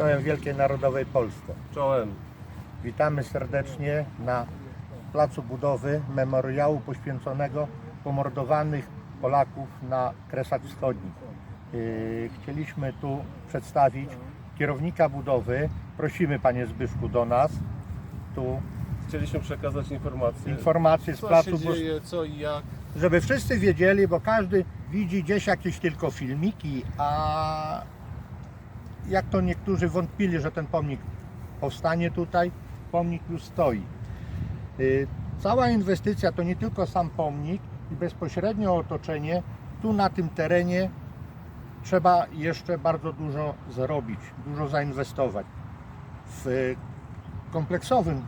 Czołem Wielkiej Narodowej Polsce. Czołem. Witamy serdecznie na placu budowy memoriału poświęconego pomordowanych Polaków na Kresach Wschodnich. Yy, Chcieliśmy tu przedstawić kierownika budowy. Prosimy Panie Zbyszku do nas. Tu Chcieliśmy przekazać informację, informacje z co placu, się dzieje, co i jak. żeby wszyscy wiedzieli, bo każdy widzi gdzieś jakieś tylko filmiki, a jak to niektórzy wątpili, że ten pomnik powstanie tutaj, pomnik już stoi. Y, Cała inwestycja to nie tylko sam pomnik i bezpośrednio otoczenie. Tu na tym terenie trzeba jeszcze bardzo dużo zrobić, dużo zainwestować. W kompleksowym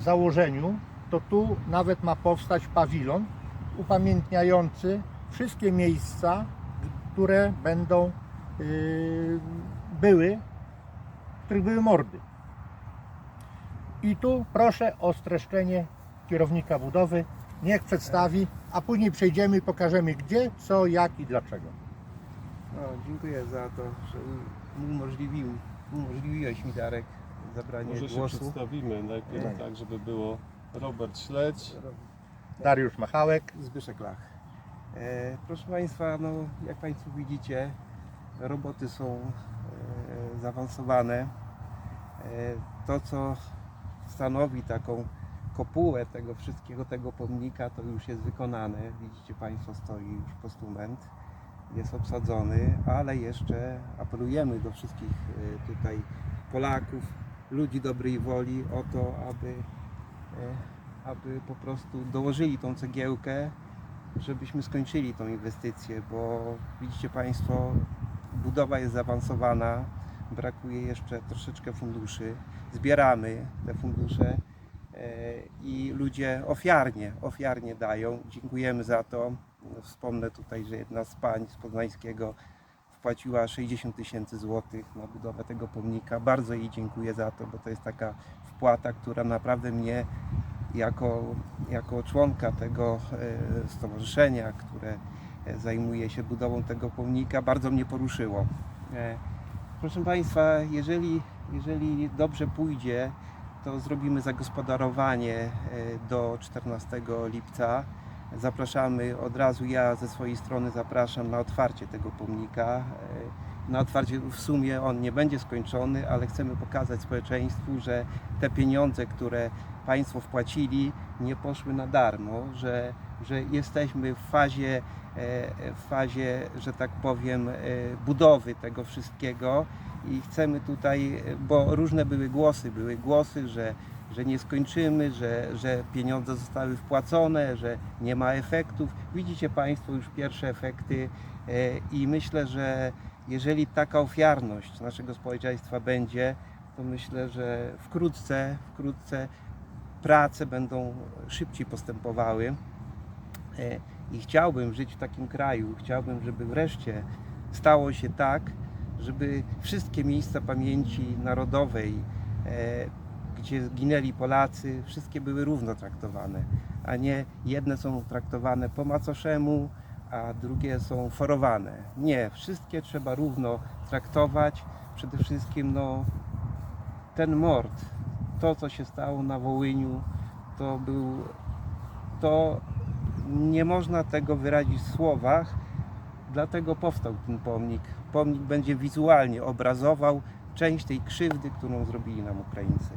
założeniu to tu nawet ma powstać pawilon upamiętniający wszystkie miejsca, które będą były, w których były mordy. I tu proszę o streszczenie kierownika budowy. Niech przedstawi, a później przejdziemy i pokażemy gdzie, co, jak i dlaczego. No, dziękuję za to, że umożliwił, umożliwiłeś mi Darek zabranie Może się głosu. przedstawimy najpierw Tak. tak, żeby było Robert Śledź. Dariusz Machałek. Zbyszek Lach. E, proszę Państwa, no, jak Państwo widzicie, roboty są e, zaawansowane. E, to, co stanowi taką kopułę tego wszystkiego, tego pomnika, to już jest wykonane. Widzicie Państwo, stoi już postument, jest obsadzony, ale jeszcze apelujemy do wszystkich e, tutaj Polaków, ludzi dobrej woli o to, aby aby po prostu dołożyli tą cegiełkę, żebyśmy skończyli tą inwestycję, bo widzicie Państwo, budowa jest zaawansowana, brakuje jeszcze troszeczkę funduszy. Zbieramy te fundusze e, i ludzie ofiarnie, ofiarnie dają. Dziękujemy za to. Wspomnę tutaj, że jedna z pań z Poznańskiego wpłaciła 60 tysięcy złotych na budowę tego pomnika. Bardzo jej dziękuję za to, bo to jest taka wpłata, która naprawdę mnie jako, jako członka tego e, stowarzyszenia, które zajmuje się budową tego pomnika, bardzo mnie poruszyło. E, Proszę Państwa, jeżeli, jeżeli dobrze pójdzie, to zrobimy zagospodarowanie e, do 14 lipca. Zapraszamy od razu, ja ze swojej strony zapraszam na otwarcie tego pomnika. E, Na otwarcie w sumie on nie będzie skończony, ale chcemy pokazać społeczeństwu, że te pieniądze, które Państwo wpłacili, nie poszły na darmo, że, że jesteśmy w fazie, e, w fazie, że tak powiem, e, budowy tego wszystkiego i chcemy tutaj, bo różne były głosy, były głosy, że, że nie skończymy, że, że pieniądze zostały wpłacone, że nie ma efektów. Widzicie Państwo już pierwsze efekty e, i myślę, że jeżeli taka ofiarność naszego społeczeństwa będzie, to myślę, że wkrótce, wkrótce prace będą szybciej postępowały. E, I chciałbym żyć w takim kraju, chciałbym, żeby wreszcie stało się tak, żeby wszystkie miejsca pamięci narodowej, e, gdzie ginęli Polacy, wszystkie były równo traktowane, a nie jedne są traktowane po macoszemu, a drugie są forowane. Nie, wszystkie trzeba równo traktować. Przede wszystkim no, ten mord, to co się stało na Wołyniu, to był, to nie można tego wyrazić w słowach, dlatego powstał ten pomnik. Pomnik będzie wizualnie obrazował część tej krzywdy, którą zrobili nam Ukraińcy.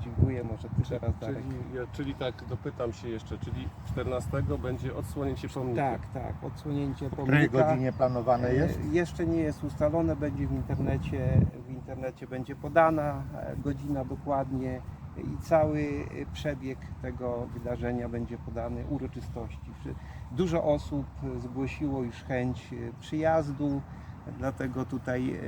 Dziękuję, może ty teraz Darek. Czyli, ja, czyli tak, dopytam się jeszcze, czyli 14 będzie odsłonięcie pomnika. Tak, tak, odsłonięcie W której pomnika. godzinie planowane jest? E, Jeszcze nie jest ustalone, będzie w internecie, w internecie będzie podana e, godzina dokładnie i cały e, przebieg tego wydarzenia będzie podany, uroczystości. Dużo osób zgłosiło już chęć e, przyjazdu, dlatego tutaj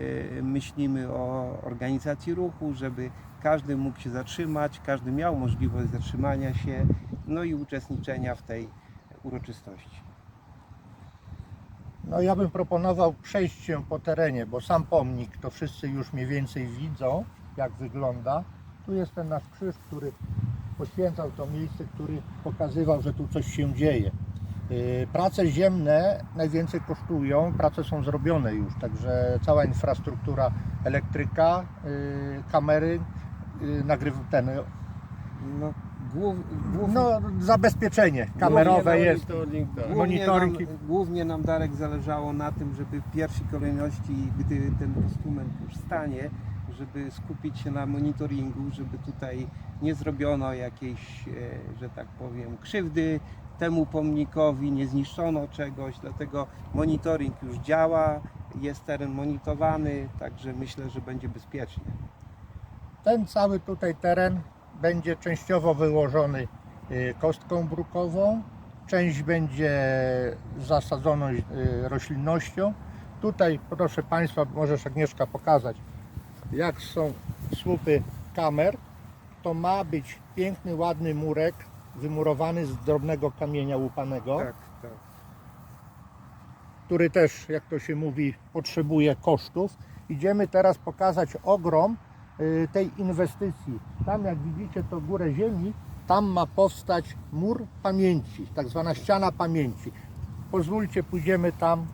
myślimy o organizacji ruchu, żeby każdy mógł się zatrzymać, każdy miał możliwość zatrzymania się, no i uczestniczenia w tej uroczystości. No ja bym proponował przejść się po terenie, bo sam pomnik to wszyscy już mniej więcej widzą, jak wygląda. Tu jest ten nasz krzyż, który poświęcał to miejsce, który pokazywał, że tu coś się dzieje. Y, Prace ziemne najwięcej kosztują, prace są zrobione już, także cała infrastruktura elektryka, y, kamery, y, nagryw ten, No, głów, głów, no zabezpieczenie kamerowe jest. Monitoring, tak. Głównie. Nam, głównie nam Darek zależało na tym, żeby w pierwszej kolejności, gdy ten postument już stanie, żeby skupić się na monitoringu, żeby tutaj nie zrobiono jakiejś, e, że tak powiem, krzywdy temu pomnikowi, nie zniszczono czegoś, dlatego monitoring już działa, jest teren monitorowany, także myślę, że będzie bezpiecznie. Ten cały tutaj teren będzie częściowo wyłożony y, kostką brukową, część będzie zasadzona y, roślinnością. Tutaj proszę Państwa, możesz Agnieszka pokazać, jak są słupy kamer. To ma być piękny, ładny murek wymurowany z drobnego kamienia łupanego, Tak, tak. który też, jak to się mówi, potrzebuje kosztów. Idziemy teraz pokazać ogrom y, tej inwestycji. Tam jak widzicie to górę ziemi, tam ma powstać mur pamięci, tak zwana ściana pamięci. Pozwólcie, pójdziemy tam.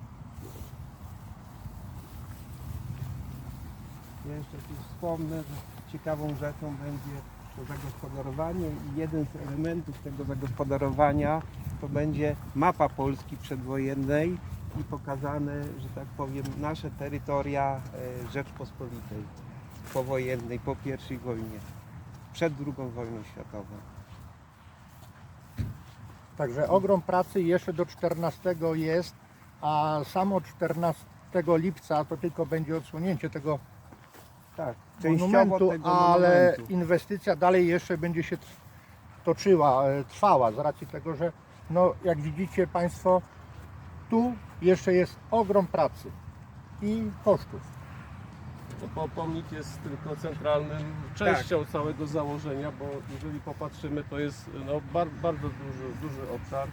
Ja jeszcze tu wspomnę, że ciekawą rzeczą będzie to zagospodarowanie i jeden z elementów tego zagospodarowania to będzie mapa Polski przedwojennej i pokazane, że tak powiem, nasze terytoria e, Rzeczpospolitej powojennej, po pierwszej wojnie, przed II wojną światową. Także ogrom pracy jeszcze do 14 jest, a samo 14 lipca to tylko będzie odsłonięcie tego Tak, ale monumentu. inwestycja dalej jeszcze będzie się toczyła, e, trwała z racji tego, że no, jak widzicie Państwo, tu jeszcze jest ogrom pracy i kosztów. Po- pomnik jest tylko centralnym częścią całego założenia, bo jeżeli popatrzymy, to jest no, bar, bardzo duży, duży obszar.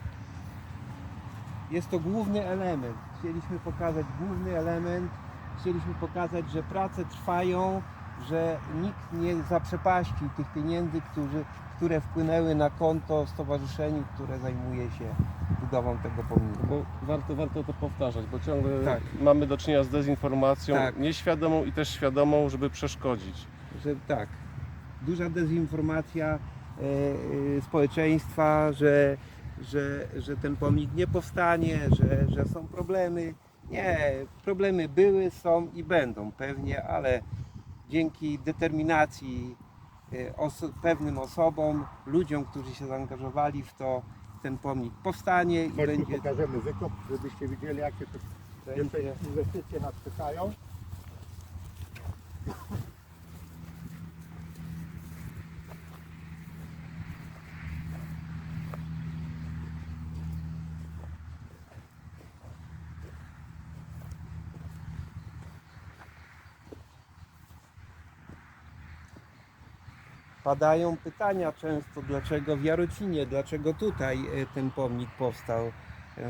Jest to główny element. Chcieliśmy pokazać główny element, chcieliśmy pokazać, że prace trwają, że nikt nie zaprzepaści tych pieniędzy, którzy, które wpłynęły na konto stowarzyszeniu, które zajmuje się budową tego pomnika. Bo warto, warto to powtarzać, bo ciągle Tak. mamy do czynienia z dezinformacją, Tak. nieświadomą i też świadomą, żeby przeszkodzić. Że tak, duża dezinformacja e, e, społeczeństwa, że, że, że ten pomnik nie powstanie, że, że są problemy. Nie, problemy były, są i będą pewnie, ale dzięki determinacji e, oso- pewnym osobom, ludziom, którzy się zaangażowali w to, ten pomnik powstanie i Chodźmy, będzie, pokażemy wykop, żebyście widzieli jakie to będzie inwestycje nas czekają. Padają pytania często, dlaczego w Jarocinie, dlaczego tutaj e, ten pomnik powstał.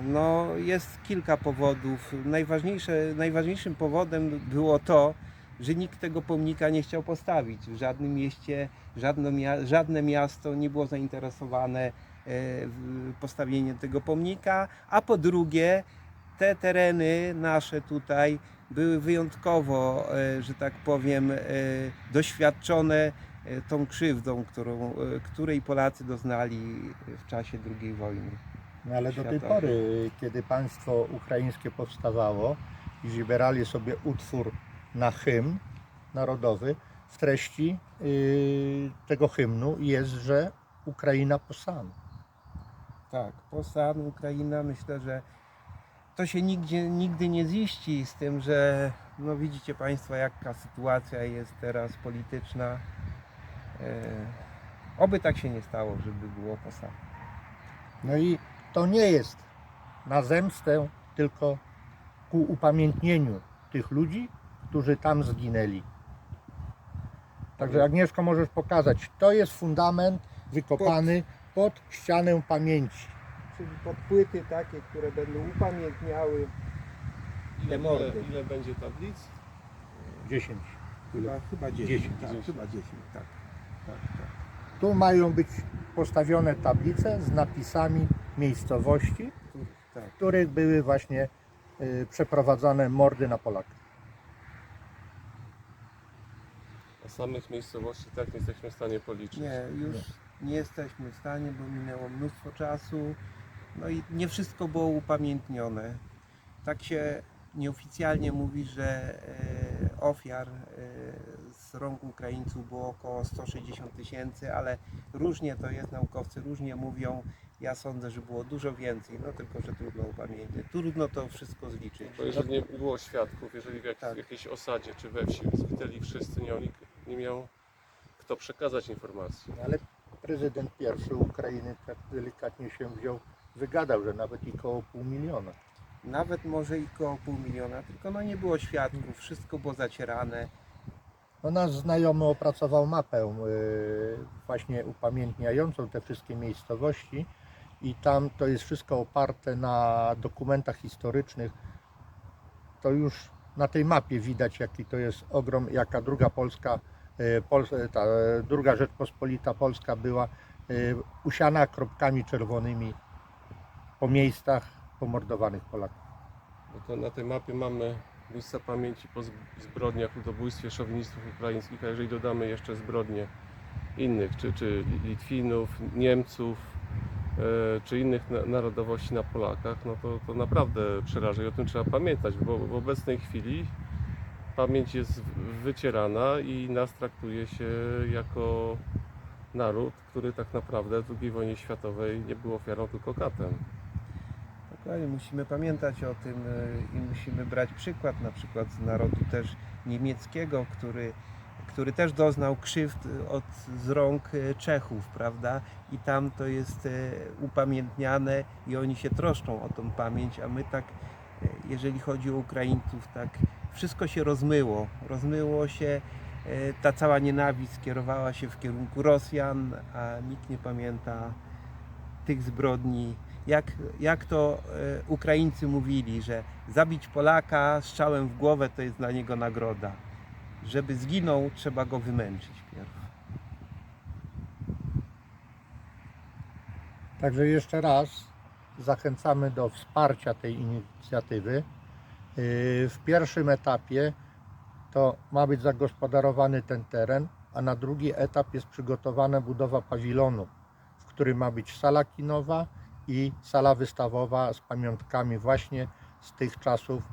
No, jest kilka powodów. Najważniejsze, najważniejszym powodem było to, że nikt tego pomnika nie chciał postawić. W żadnym mieście, żadne, żadne miasto nie było zainteresowane e, postawieniem tego pomnika, a po drugie, te tereny nasze tutaj były wyjątkowo, e, że tak powiem, doświadczone tą krzywdą, którą, e, której Polacy doznali w czasie II wojny. No ale do tej Światowej. pory, kiedy państwo ukraińskie powstawało i wybierali sobie utwór na hymn narodowy, w treści yy, tego hymnu jest, że Ukraina posan. Tak, Posan, Ukraina, myślę, że to się nigdzie, nigdy nie ziści z tym, że no widzicie Państwo jaka sytuacja jest teraz polityczna. E, oby tak się nie stało, żeby było Posan. No i to nie jest na zemstę, tylko ku upamiętnieniu tych ludzi, którzy tam zginęli. Także Agnieszko możesz pokazać, to jest fundament wykopany pod ścianę pamięci. Czyli pod płyty takie, które będą upamiętniały Ile, Te ile, mordy. ile będzie tablic? 10. chyba, chyba 10. 10, tak, 10. chyba 10, tak. Tak, tak. Tu mają być postawione tablice z napisami miejscowości, tak. w których były właśnie y, przeprowadzane mordy na Polakach. A samych miejscowości tak nie jesteśmy w stanie policzyć. Nie, już nie jesteśmy w stanie, bo minęło mnóstwo czasu. No i nie wszystko było upamiętnione. Tak się nieoficjalnie mówi, że e, ofiar rąk Ukraińców było około 160 tysięcy, ale różnie to jest, naukowcy różnie mówią. Ja sądzę, że było dużo więcej, no tylko, że trudno upamiętnić. Trudno to wszystko zliczyć. Bo jeżeli nie było świadków, jeżeli w jak, Tak. jakiejś osadzie czy we wsi zginęli wszyscy, nie, nie miał kto przekazać informacji. Ale prezydent pierwszy Ukrainy tak delikatnie się wziął, wygadał, że nawet i koło pół miliona. Nawet może i koło pół miliona, tylko no nie było świadków, wszystko było zacierane. No nasz znajomy opracował mapę y, właśnie upamiętniającą te wszystkie miejscowości i tam to jest wszystko oparte na dokumentach historycznych. To już na tej mapie widać jaki to jest ogrom, jaka druga Polska, y, Pol, ta y, druga Rzeczpospolita Polska była y, usiana kropkami czerwonymi po miejscach pomordowanych Polaków. No to na tej mapie mamy miejsca pamięci po zb- zbrodniach, ludobójstwie szowinistów ukraińskich, a jeżeli dodamy jeszcze zbrodnie innych, czy, czy Litwinów, Niemców, e, czy innych na, narodowości na Polakach, no to, to naprawdę przeraża i o tym trzeba pamiętać, bo w obecnej chwili pamięć jest wycierana i nas traktuje się jako naród, który tak naprawdę w II wojnie światowej nie był ofiarą, tylko katem. Musimy pamiętać o tym y, i musimy brać przykład na przykład z narodu też niemieckiego, który, który też doznał krzywd od, z rąk y, Czechów, prawda? I tam to jest upamiętniane i oni się troszczą o tą pamięć, a my tak, jeżeli chodzi o Ukraińców, tak wszystko się rozmyło. Rozmyło się, ta cała nienawiść skierowała się w kierunku Rosjan, a nikt nie pamięta tych zbrodni. Jak, jak to e, Ukraińcy mówili, że zabić Polaka strzałem w głowę to jest dla niego nagroda. Żeby zginął, trzeba go wymęczyć pierw. Także jeszcze raz zachęcamy do wsparcia tej inicjatywy. Yy, W pierwszym etapie to ma być zagospodarowany ten teren, a na drugi etap jest przygotowana budowa pawilonu, w którym ma być sala kinowa i sala wystawowa z pamiątkami właśnie z tych czasów,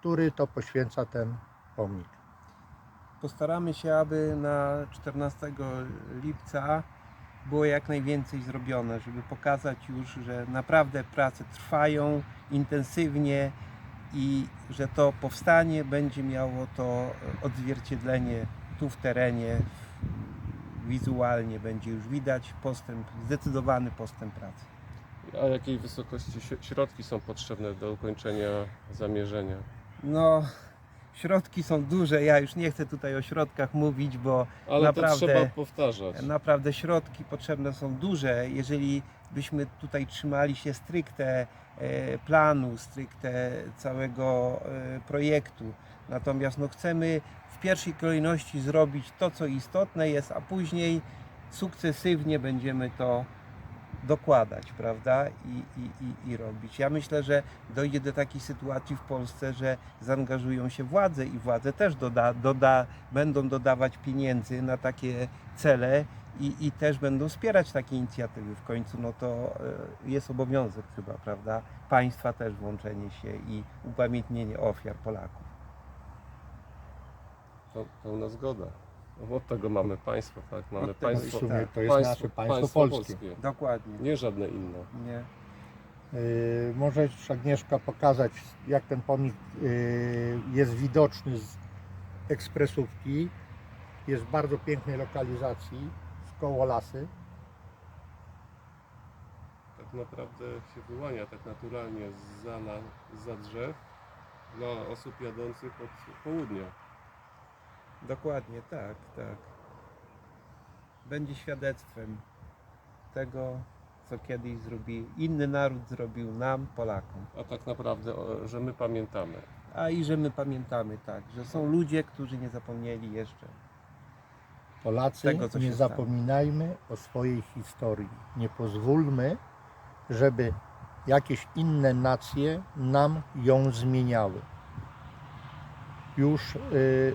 który to poświęca ten pomnik. Postaramy się, aby na 14 lipca było jak najwięcej zrobione, żeby pokazać już, że naprawdę prace trwają intensywnie i że to powstanie będzie miało to odzwierciedlenie tu w terenie, wizualnie będzie już widać postęp, zdecydowany postęp pracy. A jakiej wysokości śro- środki są potrzebne do ukończenia zamierzenia? No, środki są duże, ja już nie chcę tutaj o środkach mówić, bo Ale Naprawdę. to trzeba powtarzać. Naprawdę środki potrzebne są duże. Jeżeli byśmy tutaj trzymali się stricte e, planu, stricte całego e, projektu. Natomiast no, chcemy w pierwszej kolejności zrobić to, co istotne jest, a później sukcesywnie będziemy to dokładać, prawda? I, i, i, i robić. Ja myślę, że dojdzie do takiej sytuacji w Polsce, że zaangażują się władze i władze też doda, doda, będą dodawać pieniędzy na takie cele i, i też będą wspierać takie inicjatywy. W końcu no to e, jest obowiązek chyba, prawda? Państwa też włączenie się i upamiętnienie ofiar Polaków. Pełna zgoda. No, Od tego mamy państwo, tak? Mamy Od tego W państwo, sumie to jest nasze państwo, polskie. Dokładnie. Nie żadne inne. Nie. Yy, Możesz Agnieszka pokazać jak ten pomnik yy, jest widoczny z ekspresówki. Jest w bardzo pięknej lokalizacji, w koło lasy. Tak naprawdę się wyłania tak naturalnie za, za drzew dla osób jadących od południa. Dokładnie, tak, tak. Będzie świadectwem tego, co kiedyś zrobi inny naród zrobił nam, Polakom. A tak naprawdę, o, że my pamiętamy. A i że my pamiętamy, tak, że są ludzie, którzy nie zapomnieli jeszcze. Polacy, Tego, co nie się stało. zapominajmy o swojej historii. Nie pozwólmy, żeby jakieś inne nacje nam ją zmieniały. Już y,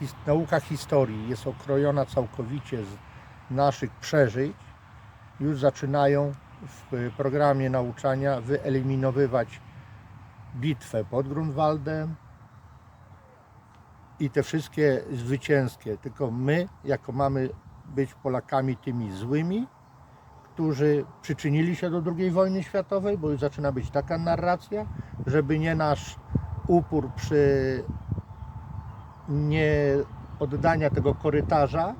his, nauka historii jest okrojona całkowicie z naszych przeżyć. Już zaczynają w y, programie nauczania wyeliminowywać bitwę pod Grunwaldem i te wszystkie zwycięskie. Tylko my, jako mamy być Polakami tymi złymi, którzy przyczynili się do II wojny światowej, bo już zaczyna być taka narracja, żeby nie nasz upór przy nie oddania tego korytarza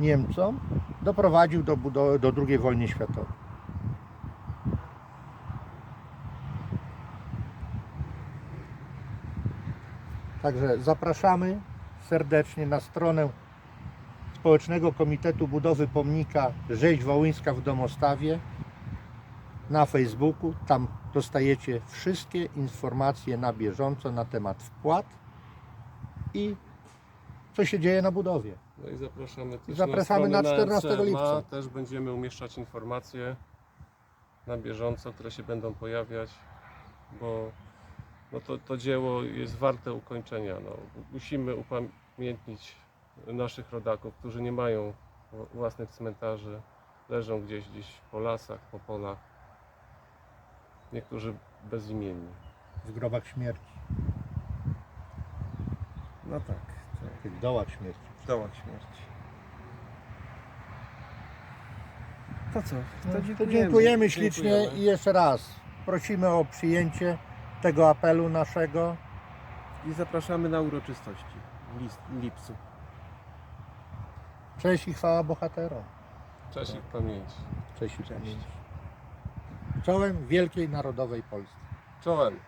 Niemcom doprowadził do, budo- do II wojny światowej. Także zapraszamy serdecznie na stronę Społecznego Komitetu Budowy Pomnika Rzeź Wołyńska w Domostawie na Facebooku. Tam dostajecie wszystkie informacje na bieżąco na temat wpłat i co się dzieje na budowie. No i zapraszamy też Zapraszamy na, na stronę 14 NCMA. lipca. Też będziemy umieszczać informacje na bieżąco, które się będą pojawiać, bo no to, to dzieło jest warte ukończenia. No. Musimy upamiętnić naszych rodaków, którzy nie mają wła- własnych cmentarzy, leżą gdzieś, gdzieś po lasach, po polach. Niektórzy bezimienni. W grobach śmierci, No tak, tak. w tych dołach śmierci. w dołach śmierci. To co? No, To to dziękujemy. dziękujemy ślicznie Dziękujemy. i jeszcze raz prosimy o przyjęcie tego apelu naszego. I zapraszamy na uroczystości w list- lipcu. Cześć i chwała bohaterom. Cześć ich pamięci. Cześć i Cześć. Czołem Wielkiej Narodowej Polski. Czołem.